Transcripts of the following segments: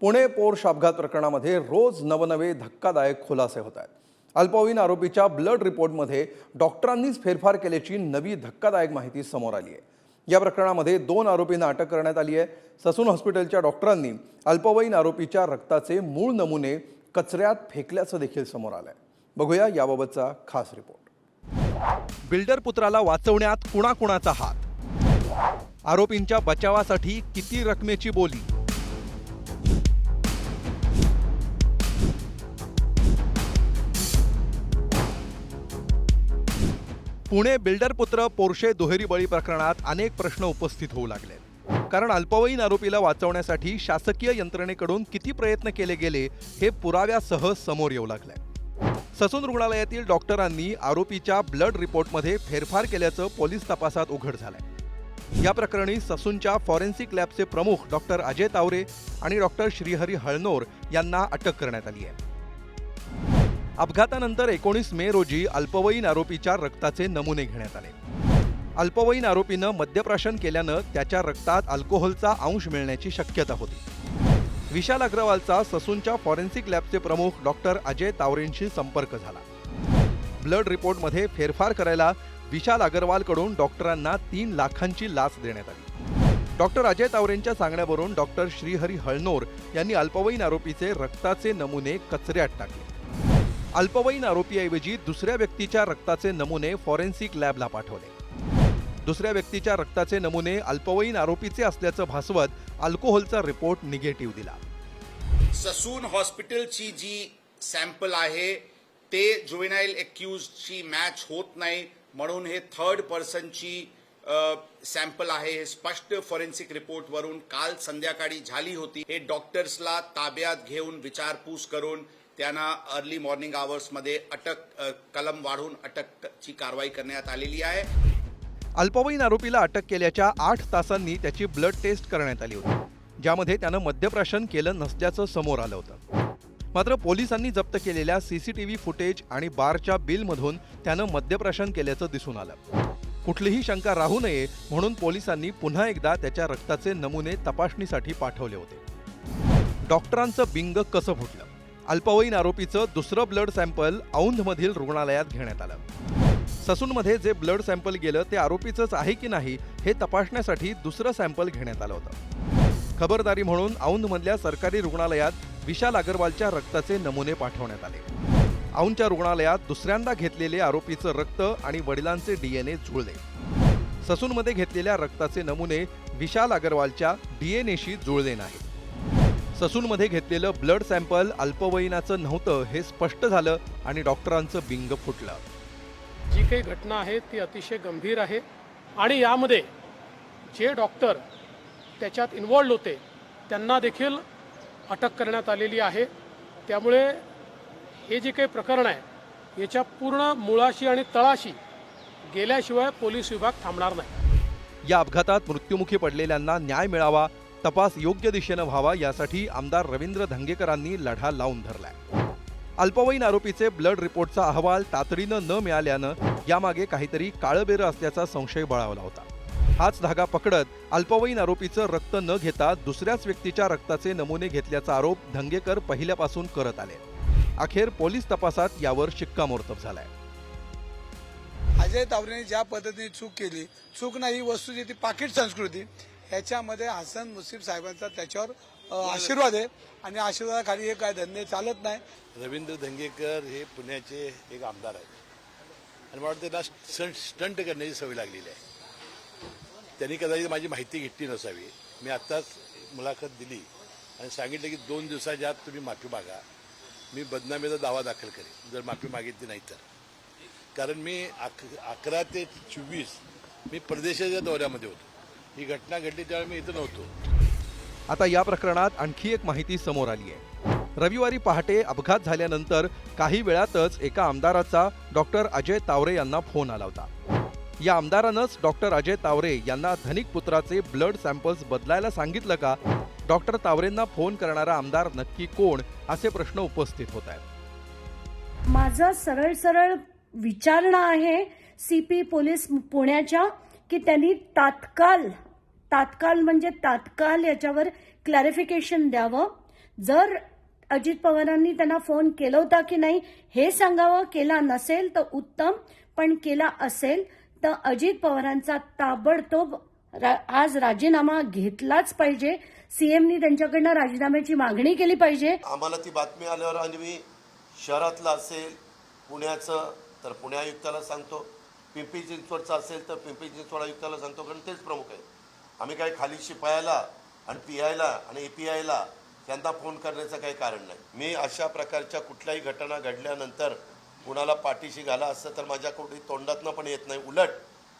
Pune Porsche अपघात प्रकरणामध्ये रोज नवनवे धक्कादायक खुलासे होत आहेत. अल्पवयीन आरोपीच्या ब्लड रिपोर्टमध्ये डॉक्टरांनीच फेरफार केल्याची नवी धक्कादायक माहिती समोर आली आहे. या प्रकरणामध्ये दोन आरोपींना अटक करण्यात आली आहे. ससून हॉस्पिटलच्या डॉक्टरांनी अल्पवयीन आरोपीच्या रक्ताचे मूळ नमुने कचऱ्यात फेकल्याचं देखील समोर आलंय. बघूया याबाबतचा खास रिपोर्ट. बिल्डर पुत्राला वाचवण्यात कुणाकुणाचा हात? आरोपींच्या बचावासाठी किती रकमेची बोली? पुणे बिल्डर पुत्र पोर्शे दुहेरी बळी प्रकरणात अनेक प्रश्न उपस्थित होऊ लागले. कारण अल्पवयीन आरोपीला वाचवण्यासाठी शासकीय यंत्रणेकडून किती प्रयत्न केले गेले हे पुराव्यासह समोर येऊ लागले. ससून रुग्णालयातील डॉक्टरांनी आरोपीच्या ब्लड रिपोर्टमध्ये फेरफार केल्याचं पोलीस तपासात उघड झालंय. या प्रकरणी ससूनच्या फॉरेन्सिक लॅबचे प्रमुख डॉक्टर अजय तावरे आणि डॉक्टर श्रीहरी हळनोर यांना अटक करण्यात आली आहे. अपघातानंतर एकोणीस मे रोजी अल्पवयीन आरोपीच्या रक्ताचे नमुने घेण्यात आले. अल्पवयीन आरोपीनं मद्यप्राशन केल्यानं त्याच्या रक्तात अल्कोहोलचा अंश मिळण्याची शक्यता होती. विशाल अग्रवालचा ससूनच्या फॉरेन्सिक लॅबचे प्रमुख डॉक्टर अजय तावरेंशी संपर्क झाला. ब्लड रिपोर्टमध्ये फेरफार करायला विशाल अग्रवालकडून डॉक्टरांना तीन लाखांची लाच देण्यात आली. डॉक्टर अजय तावरेंच्या सांगण्यावरून डॉक्टर श्रीहरी हळनोर यांनी अल्पवयीन आरोपीचे रक्ताचे नमुने कचऱ्यात टाकले. अल्पवयीन आरोपीऐवजी दुसऱ्या व्यक्तीच्या रक्ताचे नमुने फॉरेन्सिक लॅबला पाठवले. दुसऱ्या व्यक्तीच्या रक्ताचे नमुने अल्पवयीन आरोपीचे असल्याचं भासवत अल्कोहोलचा रिपोर्ट निगेटिव्ह दिला. ससून हॉस्पिटलची जी सॅम्पल आहे ते जुवेनाईल एक्क्युजची मॅच होत नाही म्हणून हे थर्ड पर्सनची सॅम्पल आहे. हे स्पष्ट फॉरेन्सिक रिपोर्टवरून काल संध्याकाळी झाली होती. हे डॉक्टर्सला ताब्यात घेऊन विचारपूस करून त्यांना अर्ली मॉर्निंग आवर्समध्ये अटक कलम वाढवून अटकची कारवाई करण्यात आलेली आहे. अल्पवयीन आरोपीला अटक केल्याच्या आठ तासांनी त्याची ब्लड टेस्ट करण्यात आली होती ज्यामध्ये त्यानं मद्यप्राशन केलं नसल्याचं समोर आलं होतं. मात्र पोलिसांनी जप्त केलेल्या सीसीटीव्ही फुटेज आणि बारच्या बिलमधून त्यानं मद्यप्राशन केल्याचं दिसून आलं. कुठलीही शंका राहू नये म्हणून पोलिसांनी पुन्हा एकदा त्याच्या रक्ताचे नमुने तपासणीसाठी पाठवले होते. डॉक्टरांचं बिंग कसं फुटलं? अल्पवयीन आरोपीचं दुसरं ब्लड सॅम्पल औंधमधील रुग्णालयात घेण्यात आलं. ससूनमध्ये जे ब्लड सॅम्पल गेलं ते आरोपीचंच आहे की नाही हे तपासण्यासाठी दुसरं सॅम्पल घेण्यात आलं होतं. खबरदारी म्हणून औंधमधल्या सरकारी रुग्णालयात विशाल अग्रवालच्या रक्ताचे नमुने पाठवण्यात आले. औंधच्या रुग्णालयात दुसऱ्यांदा घेतलेले आरोपीचं रक्त आणि वडिलांचे डीएनए जुळले. ससूनमध्ये घेतलेल्या रक्ताचे नमुने विशाल अग्रवालच्या डीएनएशी जुळले नाहीत. ससूनमध्ये घेतलेलं ब्लड सॅम्पल अल्पवयीनाचं नव्हतं हे स्पष्ट झालं आणि डॉक्टरांचं बिंग फुटलं. जी काही घटना आहे ती अतिशय गंभीर आहे आणि यामध्ये जे डॉक्टर त्याच्यात इन्वॉल्ड होते त्यांना देखील अटक करण्यात आलेली आहे. त्यामुळे हे जे काही प्रकरण आहे याच्या पूर्ण मुळाशी आणि तळाशी गेल्याशिवाय पोलीस विभाग थांबणार नाही. या अपघातात मृत्युमुखी पडलेल्यांना न्याय मिळावा तपास योग्य दिशेनं व्हावा यासाठी आमदार रवींद्र धंगेकरांनी लढा लावून धरलाय. अल्पवयीन आरोपीचे ब्लड रिपोर्टचा अहवाल तातडीनं न मिळाल्यानं यामागे काहीतरी काळबेरं असल्याचा संशय बळावला होता. हाच धागा पकडत अल्पवयीन आरोपीचं रक्त न घेता दुसऱ्याच व्यक्तीच्या रक्ताचे नमुने घेतल्याचा आरोप धंगेकर पहिल्यापासून करत आले. अखेर पोलीस तपासात यावर शिक्कामोर्तब झालाय. अजय तावरेने ज्या पद्धतीने चूक केली चूक नाही ही वस्तूची ती पाकिट संस्कृती त्याच्यामध्ये हसन मुसीफ साहेबांचा त्याच्यावर आशीर्वाद आहे. आणि आशीर्वादाखाली हे काय धंदे चालत नाही. रवींद्र धंगेकर हे पुण्याचे एक आमदार आहेत. आणि मला वाटतं स्टंट स्टंट करण्याची सवय लागलेली आहे. त्यांनी कदाचित माझी माहिती घेतली नसावी. मी आत्ताच मुलाखत दिली आणि सांगितलं की दोन दिवसाच्या आत तुम्ही माफी मागा. मी बदनामीचा दावा दाखल करेन. जर माफी मागितली नाही तर. कारण मी अक अकरा ते चोवीस मी परदेशाच्या दौऱ्यामध्ये होतो. ही घटना घडली त्यावेळी मी इथं नव्हतो. आता या प्रकरणात आणखी एक माहिती समोर आली आहे. रविवारी पहाटे अपघात झाल्यानंतर काही वेळातच एका आमदाराचा डॉक्टर अजय तावरे यांना फोन आला होता. या आमदारानंच डॉक्टर अजय तावरे यांना धनिक पुत्राचे ब्लड सॅम्पल्स बदलायला सांगितलं का? डॉक्टर तावरेंना फोन करणारा आमदार नक्की कोण? असे प्रश्न उपस्थित होत आहेत. माझा सरळ सरळ विचारणा आहे. सीपी पोलीस पुण्याच्या की त्यांनी तात्काळ तात्काळ म्हणजे तात्काळ याच्यावर क्लॅरिफिकेशन द्यावं. जर अजित पवारांनी त्यांना फोन केला होता की नाही हे सांगावं. केला नसेल तर उत्तम पण केला असेल तर अजित पवारांचा ताबडतोब रा- आज राजीनामा घेतलाच पाहिजे. सीएमनी त्यांच्याकडनं राजीनाम्याची मागणी केली पाहिजे. आम्हाला ती बातमी आल्यावर आणि मी शहरातलं असेल पुण्याचं तर पुणे आयुक्ताला सांगतो. पिंपरी चिंचवडचा असेल तर पिंपरी चिंचवड आयुक्ताला सांगतो कारण तेच प्रमुख आहे आम्ही काही खाली शिपायाला आणि पी आयला आणि ए पी आयला त्यांना फोन करण्याचं काही कारण नाही. मी अशा प्रकारच्या कुठल्याही घटना घडल्यानंतर कुणाला पाठीशी घाला असतं तर माझ्या कुठे तोंडातनं पण येत नाही. उलट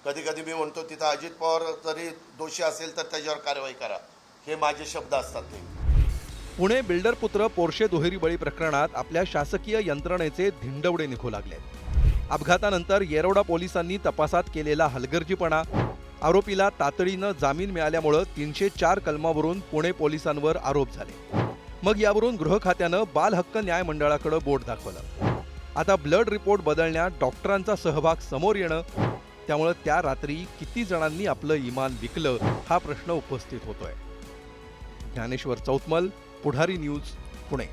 कधी कधी मी म्हणतो तिथं अजित पवार जरी दोषी असेल तर त्याच्यावर कारवाई करा. हे माझे शब्द असतात ते. पुणे बिल्डर पुत्र पोर्शे दुहेरी बळी प्रकरणात आपल्या शासकीय यंत्रणेचे धिंडवडे निघू लागले अपघातानंतर येरवडा पोलिसांनी तपासात केलेला हलगर्जीपणा. आरोपीला तातडीनं जामीन मिळाल्यामुळं तीनशे चार कलमावरून पुणे पोलिसांवर आरोप झाले. मग यावरून गृह खात्यानं बालहक्क न्याय मंडळाकडे बोट दाखवलं. आता ब्लड रिपोर्ट बदलण्यात डॉक्टरांचा सहभाग समोर येणं त्यामुळं त्या रात्री किती जणांनी आपलं इमान विकलं हा प्रश्न उपस्थित होतोय. ज्ञानेश्वर चौतमल पुढारी न्यूज पुणे.